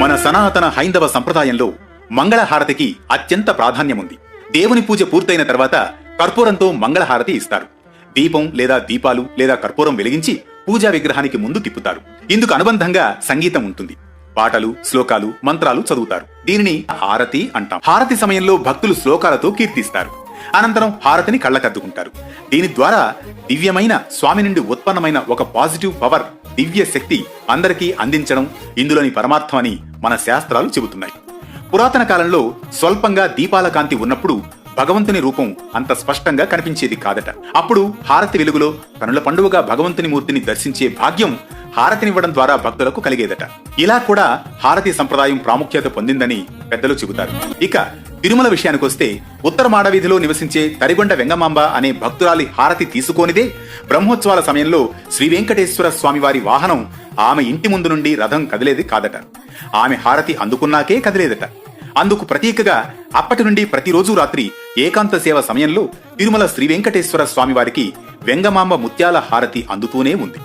మన సనాతన హైందవ సంప్రదాయంలో మంగళహారతికి అత్యంత ప్రాధాన్యముంది. దేవుని పూజ పూర్తయిన తర్వాత కర్పూరంతో మంగళహారతి ఇస్తారు. దీపం లేదా దీపాలు లేదా కర్పూరం వెలిగించి పూజా విగ్రహానికి ముందు తిప్పుతారు. ఇందుకు అనుబంధంగా సంగీతం ఉంటుంది. పాటలు శ్లోకాలు మంత్రాలు చదువుతారు. దీనిని హారతి అంటాం. హారతి సమయంలో భక్తులు శ్లోకాలతో కీర్తిస్తారు. అనంతరం హారతిని కళ్ళకద్దుకుంటారు. దీని ద్వారా దివ్యమైన స్వామి నుండి ఉత్పన్నమైన ఒక పాజిటివ్ పవర్ దివ్య శక్తి అందరికీ అందించడం ఇందులోని పరమార్థమని మన శాస్త్రాలు చెబుతున్నాయి. పురాతన కాలంలో స్వల్పంగా దీపాల కాంతి ఉన్నప్పుడు భగవంతుని రూపం అంత స్పష్టంగా కనిపించేది కాదట. అప్పుడు హారతి వెలుగులో కనుల పండువగా భగవంతుని మూర్తిని దర్శించే భాగ్యం హారతినివ్వడం ద్వారా భక్తులకు కలిగేదట. ఇలా కూడా హారతి సంప్రదాయం ప్రాముఖ్యత పొందిందని పెద్దలు చెబుతారు. ఇక తిరుమల విషయానికొస్తే ఉత్తర మాడవీధిలో నివసించే తరిగొండ వెంగమాంబ అనే భక్తురాలి హారతి తీసుకోనిదే బ్రహ్మోత్సవాల సమయంలో శ్రీ వెంకటేశ్వర స్వామివారి వాహనం ఆమె ఇంటి ముందు నుండి రథం కదిలేది కాదట. ఆమె హారతి అందుకున్నాకే కదిలేదట. అందుకు ప్రతీకగా అప్పటి నుండి ప్రతిరోజు రాత్రి ఏకాంత సేవ సమయంలో తిరుమల శ్రీ వెంకటేశ్వర స్వామివారికి వెంగమాంబ ముత్యాల హారతి అందుతూనే ఉంది.